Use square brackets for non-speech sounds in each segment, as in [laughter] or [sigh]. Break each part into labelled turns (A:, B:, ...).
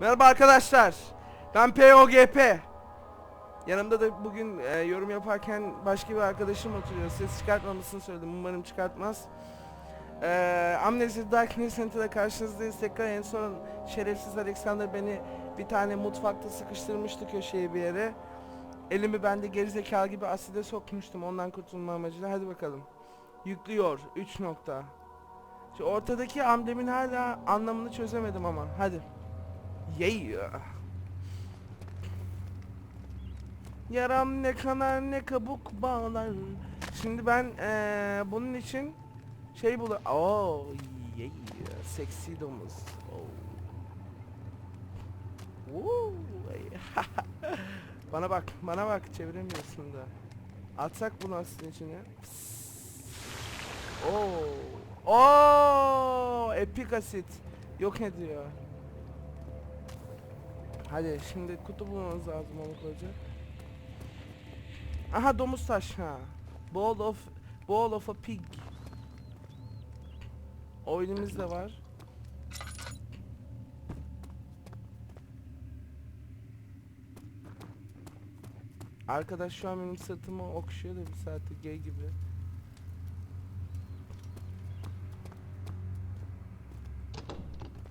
A: Merhaba arkadaşlar. Ben POGP. Yanımda da bugün e, yorum yaparken başka bir arkadaşım oturuyor. Ses çıkartmamasını söyledim. Umarım çıkartmaz. E, Amnesia Dark News Center'da karşınızdayız. Tekrar en son şerefsiz Alexander beni bir tane mutfakta sıkıştırmıştı köşeye bir yere. Elimi ben de gerizekalı gibi aside sokmuştum ondan kurtulma amacıyla. Hadi bakalım. Yüklüyor. 3 nokta. Şu ortadaki amblemin hala anlamını çözemedim ama. Hadi. Yeah. Yaram ne kanar ne kabuk bağlar. Şimdi ben eee, bunun için şey bulu. Oh yeah. Seksi domuz. Oh. Bana bak, bana bak. Çeviremiyorsun da. Atsak bunu aslında içine. Oo. Oo, epik asit. Yok ediyor. Hadi şimdi kutu bulmamız lazım onu koyacak. Aha domuz taş ha. Ball of ball of a pig. Oyunumuz da var. Arkadaş şu an benim sırtımı okşuyor da bir saattir gay gibi.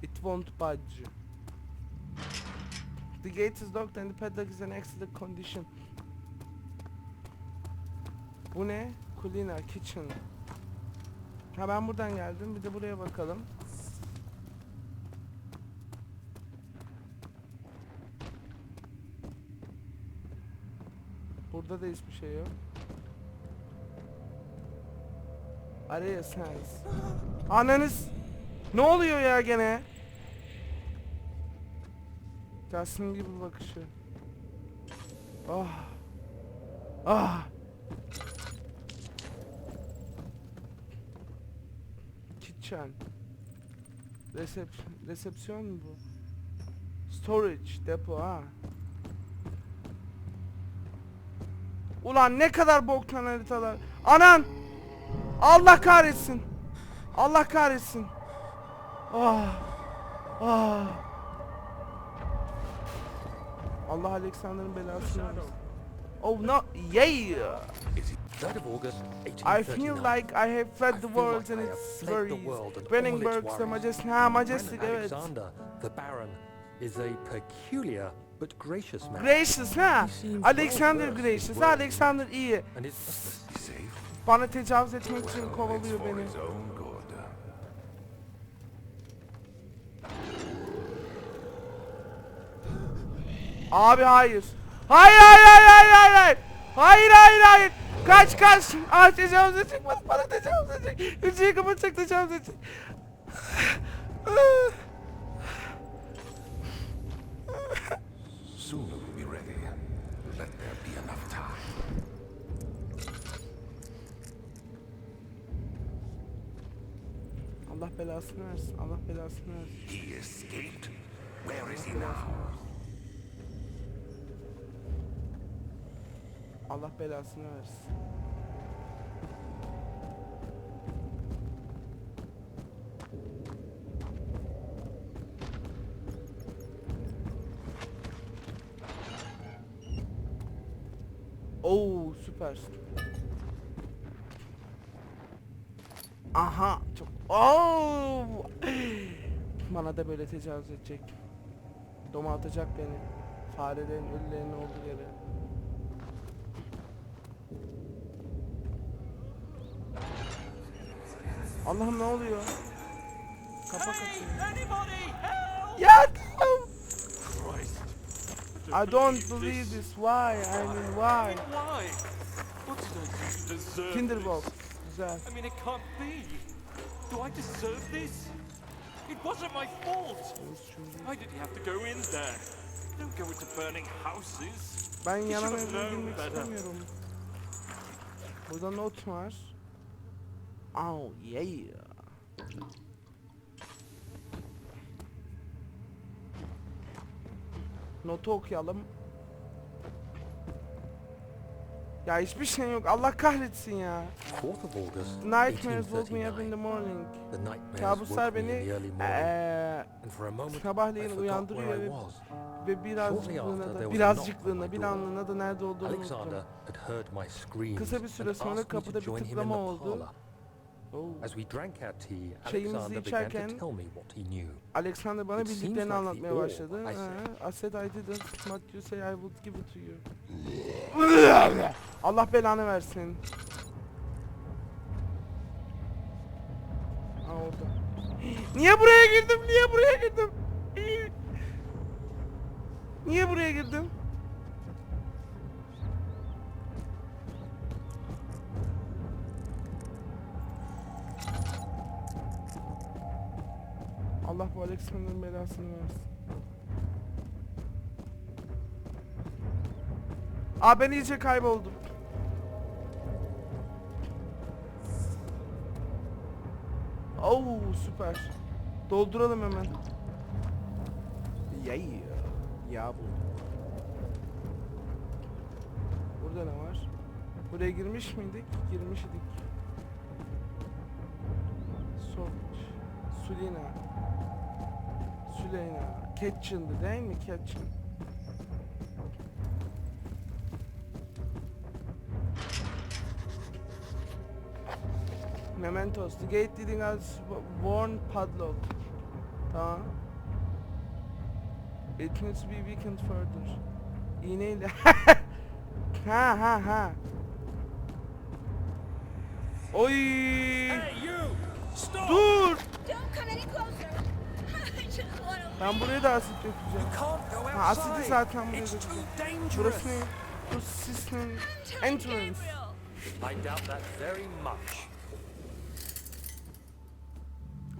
A: It won't budge. The gate is locked and the padlock is in excellent condition. Bu ne? Kulina, kitchen. Ha ben buradan geldim. Bir de buraya bakalım. Burada da hiçbir şey yok. Araya sense. Ananız. Ne oluyor ya gene? Justin gibi bakışı. Ah. Ah. Kitchen. Resep resepsiyon mu bu? Storage, depo ha. Ulan ne kadar boktan haritalar. Anan! Allah kahretsin. Allah kahretsin. Ah. Ah. Allah Alexander'ın belasını versin. Oh no, yeah!
B: 3rd of August,
A: I feel
B: 1839.
A: like I have fed the world and it's
B: fed the
A: very
B: world and all its
A: Brenningburg, the
B: worries.
A: Majestic, ha Majestic evet.
B: Alexander, the Baron, is a peculiar but gracious man.
A: Gracious ha. Alexander gracious ha
B: worldly
A: Alexander iyi.
B: And it's
C: Be safe.
A: Bana tecavüz etmek için kovalıyor beni. Abi hayır. Hayır hayır hayır hayır hayır hayır. Hayır hayır. Kaç kaç. Aa tecavüz edecek bana, bana tecavüz edecek. Hücreyi kapatacak tecavüz edecek.
C: Soon we'll be ready. Let there be enough time.
A: Allah belasını versin. Allah belasını versin.
C: He escaped. Where is he now?
A: Allah belasını versin. Oo süpersin. Aha çok. Oo! [gasps] Bana da böyle tecavüz edecek. Domaltacak beni. Farelerin ölülerinin olduğu yere. Allah'ım ne oluyor? Kapa kapıyı. Yardım! I don't believe this. Why? I mean why?
D: This?
A: Güzel.
D: I mean, it can't be. Do I deserve this? It wasn't my fault. Why did he have to go in there? Don't go into burning houses.
A: Ben yanan evine girmek istemiyorum. Burada not var. Oh yeah. Notu okuyalım. Ya hiçbir şey yok. Allah kahretsin ya.
B: 4th of August,
A: Nightmares woke me up in
B: 1839.
A: the morning. Kabuslar beni
B: I
A: sabahleyin uyandırıyor ve, ve birazcıklığına da birazcıklığına bir anlığına da nerede olduğunu unuttum. Kısa bir süre sonra kapıda bir tıklama oldu.
B: As we drank our tea, Alexander began to tell me what he knew.
A: Alexander bana bildiklerini anlatmaya başladı.
B: I said.
A: Ee, I said I didn't. What you say I would give it to you. [laughs] Allah belanı versin. Ha orada. [gasps] Niye buraya girdim? Niye buraya girdim? [laughs] Niye buraya girdim? Bu Alexander'ın belasını versin. Aa ben iyice kayboldum. Oo süper. Dolduralım hemen. Ya ya bu. Burada ne var? Buraya girmiş miydik? Girmiş idik. Soft. Sulina. Süleyna. Kitchen'dı değil mi? Kitchen. Mementos. The gate leading us worn padlock. Tamam. It needs to be weakened further. İğneyle. [laughs] ha ha ha. Oy.
D: Hey, you! Stop!
A: Dur.
E: Don't come any closer.
A: Ben buraya da asit dökeceğim. Ha, asidi zaten buraya dökeceğim. Burası ne? Bu sisin entrance.
E: Gabriel.
B: I doubt that very much.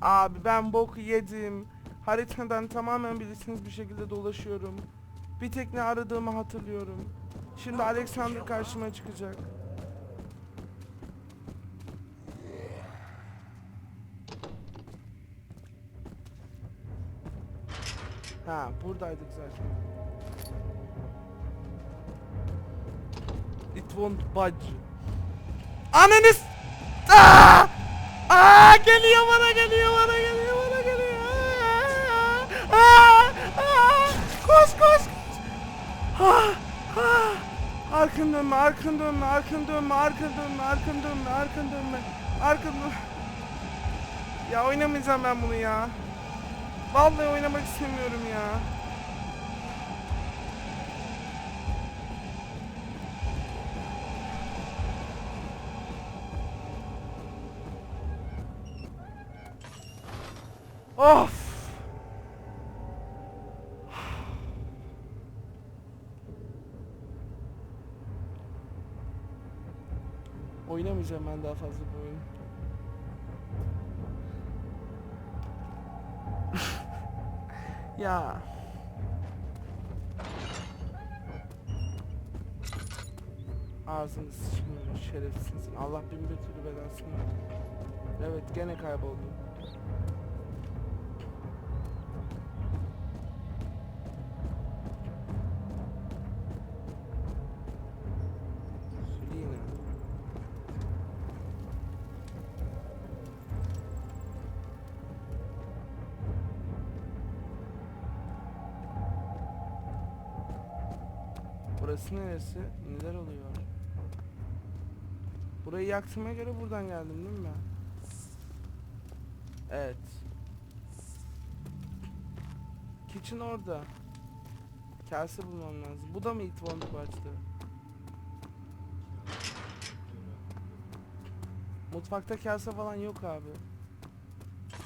A: Abi ben boku yedim. Haritadan tamamen bilirsiniz bir şekilde dolaşıyorum. Bir tek ne aradığımı hatırlıyorum. Şimdi Alexander karşıma çıkacak. Ha buradaydık zaten. It won't budge. Ananız! Aa! Aa geliyor bana geliyor bana geliyor bana geliyor. Aa! Aa! Aa! Koş koş koş. Ah! Ah! Arkın dönme, arkın dönme, arkın dönme, arkın dönme, arkın dönme, arkın dönme, arkın dönme. Ya oynamayacağım ben bunu ya. Vallahi oynamak istemiyorum ya. Of! [sighs] Oynamayacağım ben daha fazla bu oyunu. Ya. Ağzını sıçmıyor şerefsizsin. Allah bin bir türlü belasını. Evet gene kayboldum. Burası neresi? Neler oluyor? Burayı yaktığıma göre buradan geldim değil mi? Evet. Kitchen orada. Kase bulmam lazım. Bu da mı It Won't Budge'dı? Mutfakta kase falan yok abi.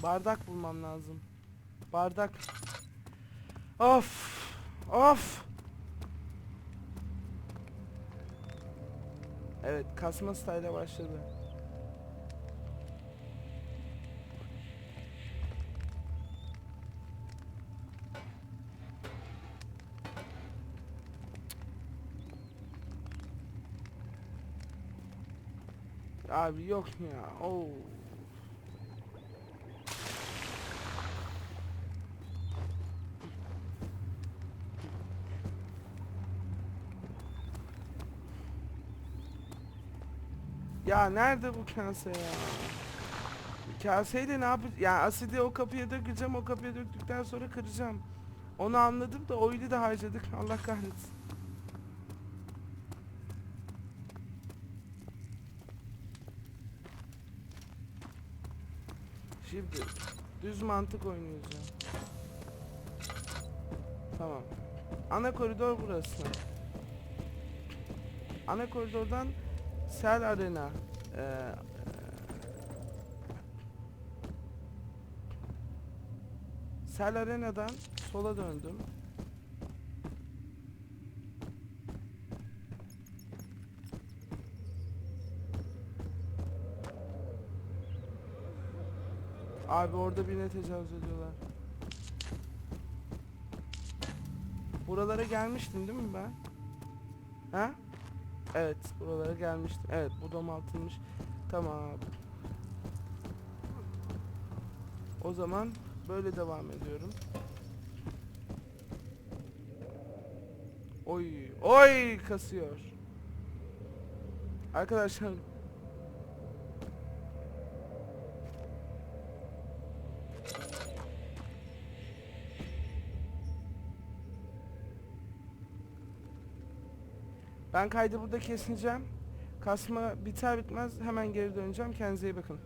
A: Bardak bulmam lazım. Bardak. Of. Of. Evet, kasma style başladı. Abi yok ya. Oo. Ya nerede bu kase ya? Kaseyle ne yapacağım? Ya asidi o kapıya dökeceğim. O kapıya döktükten sonra kıracağım. Onu anladım da oyunu da harcadık. Allah kahretsin. Şimdi düz mantık oynayacağım. Tamam. Ana koridor burası. Ana koridordan Sel Arena. Ee, Sel Arena'dan sola döndüm. Abi orada birine tecavüz ediyorlar. Buralara gelmiştim değil mi ben? Ha? Evet, buralara gelmiştim. Evet, bu domaltılmış. Tamam. O zaman böyle devam ediyorum. Oy, oy kasıyor. Arkadaşlar Ben kaydı burada keseceğim. Kasma biter bitmez hemen geri döneceğim. Kendinize iyi bakın.